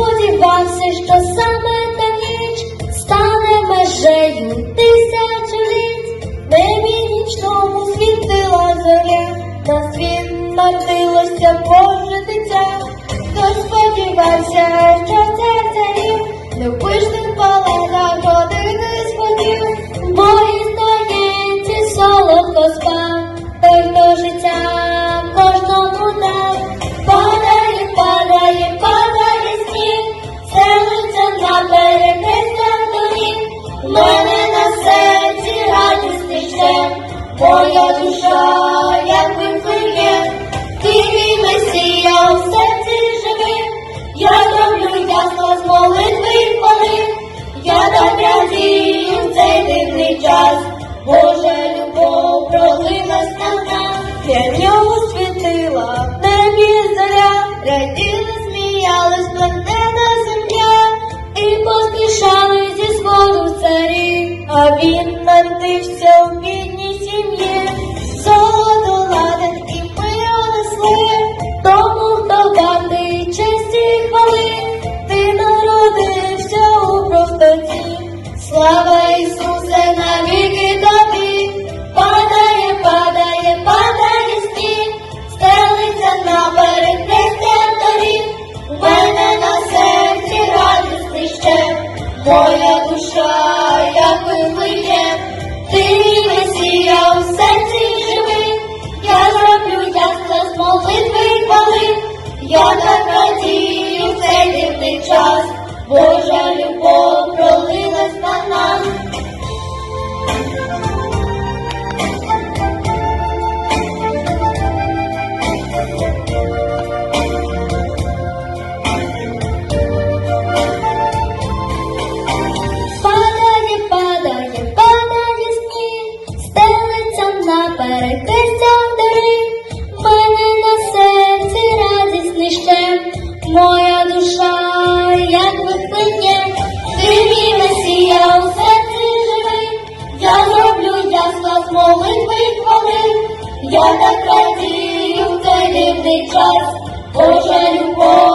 сподівався, що саме та ніч стане межею тисячу літ, небі нічному світила зоря, на світ народилося Боже дитя, хто сподівався, що це царів не пишних палець. Як виплиє, ти мій месія у серці живи, я зроблю ясно з молитви й я так радію цей дивний час, Божа любов пролилась на нас, я в ньому світила, в небі зоря, раділи, земля, і поспішали зі сходу царі, а він народився в бідній моя душа, як виплиє, ти мій месія у серці живи, я зроблю ясно з молитви й я так радію цей дивний час, Божа любов перехрестях доріг, мене на серці радісний ще, моя душа, як виплиє, ти. Мій месія у серці живий, я зроблю ясно з молитви хвали, я так радію в цей дивний час, Божа любов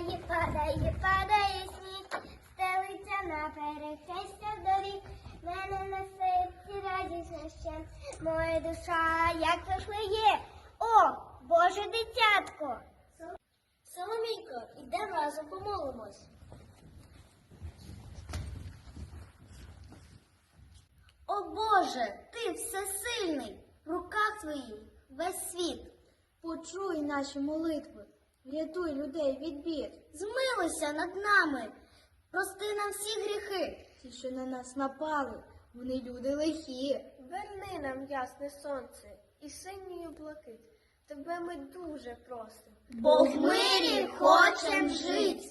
Падає, падає, падає сніг, стелиться на перехрестя доріг. Мене на серці радість ще, моя душа, як вихлеє. О, Боже дитятко! Соломійко, ідемо разом помолимось. О Боже, ти всесильний, в руках твоїх весь світ. Почуй наші молитви, врятуй людей від бід, Змилися над нами, прости нам всі гріхи. ті, що на нас напали, вони люди лихі. Верни нам ясне сонце і синюю блакить. Тебе ми дуже просимо. Бо в мирі хочем жить.